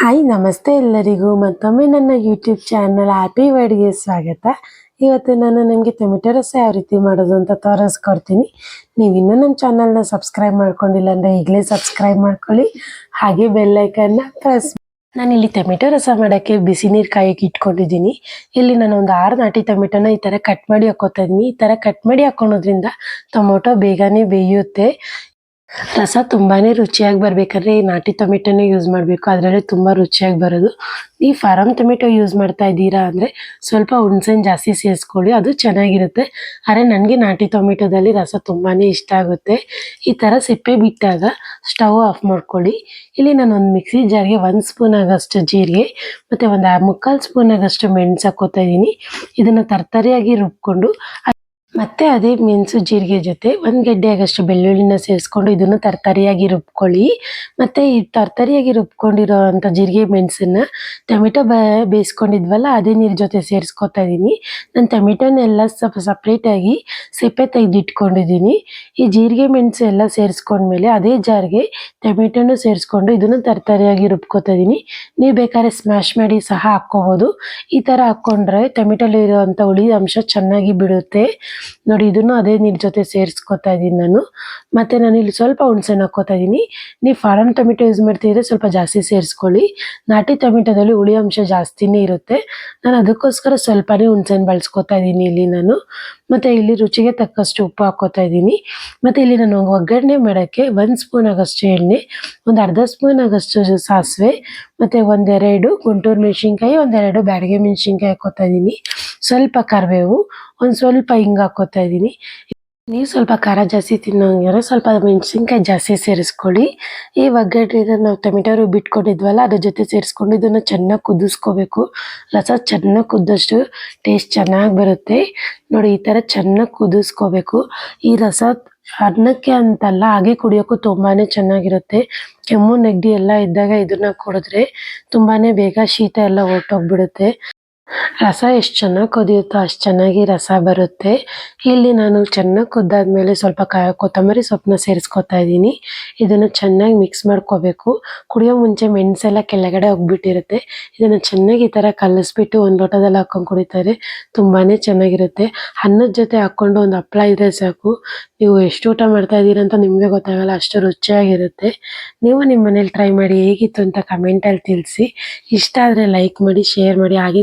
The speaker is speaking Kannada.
ಹಾಯ್ ನಮಸ್ತೆ ಎಲ್ಲರಿಗೂ. ಮತ್ತೊಮ್ಮೆ ನನ್ನ ಯೂಟ್ಯೂಬ್ ಚಾನಲ್ ಹ್ಯಾಪಿ ವರ್ಡ್ಗೆ ಸ್ವಾಗತ. ಇವತ್ತು ನಾನು ನಿಮಗೆ ಟೊಮೆಟೊ ರಸ ಯಾವ ರೀತಿ ಮಾಡೋದು ಅಂತ ತೋರಿಸ್ಕೊಡ್ತೀನಿ. ನೀವು ಇನ್ನೂ ನಮ್ಮ ಚಾನಲ್ನ ಸಬ್ಸ್ಕ್ರೈಬ್ ಮಾಡ್ಕೊಂಡಿಲ್ಲ ಅಂದರೆ ಈಗಲೇ ಸಬ್ಸ್ಕ್ರೈಬ್ ಮಾಡ್ಕೊಳ್ಳಿ. ಹಾಗೆ ಬೆಲ್ಲೈಕನ್ನ ಪ್ರೆಸ್ ನಾನು ಇಲ್ಲಿ ಟೊಮೆಟೊ ರಸ ಮಾಡೋಕ್ಕೆ ಬಿಸಿ ನೀರು ಕಾಯಕ್ಕೆ ಇಟ್ಕೊಂಡಿದ್ದೀನಿ. ಇಲ್ಲಿ ನಾನು ಒಂದು ಆರು ನಾಟಿ ಟೊಮೆಟೊನ ಈ ಥರ ಕಟ್ ಮಾಡಿ ಹಾಕೋತಾ ಇದ್ದೀನಿ. ಈ ಥರ ಕಟ್ ಮಾಡಿ ಹಾಕೊಳೋದ್ರಿಂದ ಟೊಮೊಟೊ ಬೇಗನೆ ಬೇಯುತ್ತೆ. ರಸ ತುಂಬಾನೇ ರುಚಿಯಾಗಿ ಬರಬೇಕಾದ್ರೆ ನಾಟಿ ಟೊಮೆಟೊನೇ ಯೂಸ್ ಮಾಡಬೇಕು. ಅದರಲ್ಲೇ ತುಂಬ ರುಚಿಯಾಗಿ ಬರೋದು. ಈ ಫಾರಮ್ ಟೊಮೆಟೊ ಯೂಸ್ ಮಾಡ್ತಾ ಇದ್ದೀರಾ ಅಂದರೆ ಸ್ವಲ್ಪ ಹುಣ್ಸೆನ್ ಜಾಸ್ತಿ ಸೇರಿಸ್ಕೊಳ್ಳಿ, ಅದು ಚೆನ್ನಾಗಿರುತ್ತೆ. ಆದರೆ ನನಗೆ ನಾಟಿ ಟೊಮೆಟೊದಲ್ಲಿ ರಸ ತುಂಬಾನೇ ಇಷ್ಟ ಆಗುತ್ತೆ. ಈ ಥರ ಸಿಪ್ಪೆ ಬಿಟ್ಟಾಗ ಸ್ಟವ್ ಆಫ್ ಮಾಡ್ಕೊಳ್ಳಿ. ಇಲ್ಲಿ ನಾನು ಒಂದು ಮಿಕ್ಸಿ ಜಾರ್ಗೆ ಒಂದು ಸ್ಪೂನ್ ಆಗೋಷ್ಟು ಜೀರಿಗೆ, ಮತ್ತು ಒಂದು ಮುಕ್ಕಾಲು ಸ್ಪೂನ್ ಆಗೋಷ್ಟು ಮೆಣಸು ಹಾಕೋತಾ ಇದ್ದೀನಿ. ಇದನ್ನು ತರ್ತರಿಯಾಗಿ ರುಬ್ಕೊಂಡು ಮತ್ತೆ ಅದೇ ಮೆಣಸು ಜೀರಿಗೆ ಜೊತೆ ಒಂದು ಗೆಡ್ಡೆ ಆಗಷ್ಟು ಬೆಳ್ಳುಳ್ಳಿನ ಸೇರಿಸ್ಕೊಂಡು ಇದನ್ನು ತರಕಾರಿಯಾಗಿ ರುಬ್ಕೊಳ್ಳಿ. ಮತ್ತೆ ಈ ತರಕಾರಿಯಾಗಿ ರುಬ್ಕೊಂಡಿರೋ ಅಂಥ ಜೀರಿಗೆ ಮೆಣಸನ್ನ ಟೊಮೆಟೊ ಬ ಬೇಯಿಸ್ಕೊಂಡಿದ್ವಲ್ಲ, ಅದೇ ನೀರು ಜೊತೆ ಸೇರಿಸ್ಕೊತಾ ಇದ್ದೀನಿ ನಾನು ಟೊಮೆಟೊನೆಲ್ಲ ಸ್ವಲ್ಪ ಸಪ್ರೇಟಾಗಿ ಸಿಪ್ಪೆ ತೆಗೆದಿಟ್ಕೊಂಡಿದ್ದೀನಿ ಈ ಜೀರಿಗೆ ಮೆಣಸು ಎಲ್ಲ ಸೇರಿಸ್ಕೊಂಡ್ಮೇಲೆ ಅದೇ ಜಾರ್ಗೆ ಟೊಮೆಟೊನು ಸೇರಿಸ್ಕೊಂಡು ಇದನ್ನು ತರಕಾರಿಯಾಗಿ ರುಬ್ಕೊತಾ ಇದ್ದೀನಿ ನೀವು ಬೇಕಾದ್ರೆ ಸ್ಮ್ಯಾಶ್ ಮಾಡಿ ಸಹ ಹಾಕ್ಕೋಬೋದು. ಈ ಥರ ಹಾಕ್ಕೊಂಡ್ರೆ ಟೊಮೆಟೊಲ್ಲಿರೋ ಅಂಥ ಹುಳಿ ಅಂಶ ಚೆನ್ನಾಗಿ ಬಿಡುತ್ತೆ. ನೋಡಿ, ಇದನ್ನು ಅದೇ ನೀರ್ ಜೊತೆ ಸೇರಿಸ್ಕೊತಾ ಇದ್ದೀನಿ ನಾನು. ಮತ್ತೆ ನಾನು ಇಲ್ಲಿ ಸ್ವಲ್ಪ ಹುಣಸೆನ ಹಾಕೋತಾ ಇದ್ದೀನಿ. ನೀವು ಫಾರಮ್ ಟೊಮೆಟೊ ಯೂಸ್ ಮಾಡ್ತಿದ್ರೆ ಸ್ವಲ್ಪ ಜಾಸ್ತಿ ಸೇರಿಸ್ಕೊಳ್ಳಿ. ನಾಟಿ ಟೊಮೆಟೊದಲ್ಲಿ ಹುಳಿ ಅಂಶ ಜಾಸ್ತಿನೇ ಇರುತ್ತೆ. ನಾನು ಅದಕ್ಕೋಸ್ಕರ ಸ್ವಲ್ಪನೇ ಹುಣಸೆನ ಬಳಸ್ಕೊತಾ ಇದ್ದೀನಿ ಇಲ್ಲಿ ನಾನು. ಮತ್ತೆ ಇಲ್ಲಿ ರುಚಿಗೆ ತಕ್ಕಷ್ಟು ಉಪ್ಪು ಹಾಕೋತಾ ಇದ್ದೀನಿ. ಮತ್ತೆ ಇಲ್ಲಿ ನಾನು ಒಗ್ಗರಣೆ ಮಾಡೋಕ್ಕೆ ಒಂದು ಸ್ಪೂನ್ ಆಗಷ್ಟು ಎಣ್ಣೆ, ಒಂದು ಅರ್ಧ ಸ್ಪೂನ್ ಆಗಷ್ಟು ಸಾಸಿವೆ, ಮತ್ತೆ ಒಂದೆರಡು ಗುಂಟೂರು ಮೆಣಸಿನ್ಕಾಯಿ, ಒಂದೆರಡು ಬ್ಯಾಡಗೆ ಮೆಣಸಿನ್ಕಾಯಿ ಹಾಕೋತಾ ಇದ್ದೀನಿ. ಸ್ವಲ್ಪ ಕರಿಬೇವು ಒಂದು ಸ್ವಲ್ಪ ಹಿಂಗೆ ಹಾಕೋತಾ ಇದ್ದೀನಿ ನೀವು ಸ್ವಲ್ಪ ಖಾರ ಜಾಸ್ತಿ ತಿನ್ನೋಂಗಿದ್ರೆ ಸ್ವಲ್ಪ ಮೆಣಸಿನ್ಕಾಯಿ ಜಾಸ್ತಿ ಸೇರಿಸ್ಕೊಳ್ಳಿ. ಈ ಒಗ್ಗರಣೆಗೆ ನಾವು ಟೊಮೆಟೊ ಬಿಟ್ಕೊಂಡಿದ್ವಲ್ಲ ಅದ್ರ ಜೊತೆ ಸೇರಿಸ್ಕೊಂಡು ಇದನ್ನು ಚೆನ್ನಾಗಿ ಕುದಿಸ್ಕೋಬೇಕು. ರಸ ಚೆನ್ನಾಗಿ ಕುದ್ದಷ್ಟು ಟೇಸ್ಟ್ ಚೆನ್ನಾಗಿ ಬರುತ್ತೆ. ನೋಡಿ, ಈ ಥರ ಚೆನ್ನಾಗಿ ಕುದಿಸ್ಕೋಬೇಕು. ಈ ರಸ ಅನ್ನಕ್ಕೆ ಅಂತಲ್ಲ, ಹಾಗೆ ಕುಡಿಯೋಕ್ಕೂ ತುಂಬಾನೇ ಚೆನ್ನಾಗಿರುತ್ತೆ. ಕೆಮ್ಮು, ನೆಗಡಿ ಎಲ್ಲ ಇದ್ದಾಗ ಇದನ್ನ ಕುಡಿದ್ರೆ ತುಂಬಾನೇ ಬೇಗ ಶೀತ ಎಲ್ಲ ಹೊರ್ಟೋಗ್ಬಿಡುತ್ತೆ. ರಸ ಎಷ್ಟು ಚೆನ್ನಾಗಿ ಕುದಿಯುತ್ತೋ ಅಷ್ಟು ಚೆನ್ನಾಗಿ ರಸ ಬರುತ್ತೆ. ಇಲ್ಲಿ ನಾನು ಚೆನ್ನಾಗಿ ಕುದ್ದಾದ್ಮೇಲೆ ಸ್ವಲ್ಪ ಕ, ಕೊತ್ತಂಬರಿ ಸೊಪ್ಪನ್ನ ಸೇರಿಸ್ಕೊತಾ ಇದ್ದೀನಿ. ಇದನ್ನು ಚೆನ್ನಾಗಿ ಮಿಕ್ಸ್ ಮಾಡ್ಕೋಬೇಕು. ಕುಡಿಯೋ ಮುಂಚೆ ಮೆಣಸೆಲ್ಲ ಕೆಳಗಡೆ ಹೋಗ್ಬಿಟ್ಟಿರುತ್ತೆ. ಇದನ್ನು ಚೆನ್ನಾಗಿ ಈ ಥರ ಕಲಿಸ್ಬಿಟ್ಟು ಒಂದು ಲೋಟದಲ್ಲಿ ಹಾಕೊಂಡು ಕುಡಿತಾರೆ. ತುಂಬಾನೇ ಚೆನ್ನಾಗಿರುತ್ತೆ. ಅನ್ನದ ಜೊತೆ ಹಾಕ್ಕೊಂಡು ಒಂದು ಹಪ್ಪಳ ಇದ್ರೆ ಸಾಕು. ನೀವು ಎಷ್ಟು ಊಟ ಮಾಡ್ತಾ ಇದ್ದೀರಾ ಅಂತ ನಿಮಗೆ ಗೊತ್ತಾಗಲ್ಲ, ಅಷ್ಟು ರುಚಿಯಾಗಿರುತ್ತೆ. ನೀವು ನಿಮ್ಮ ಮನೇಲಿ ಟ್ರೈ ಮಾಡಿ ಹೇಗಿತ್ತು ಅಂತ ಕಮೆಂಟಲ್ಲಿ ತಿಳಿಸಿ. ಇಷ್ಟ ಆದರೆ ಲೈಕ್ ಮಾಡಿ ಶೇರ್ ಮಾಡಿ, ಹಾಗೆ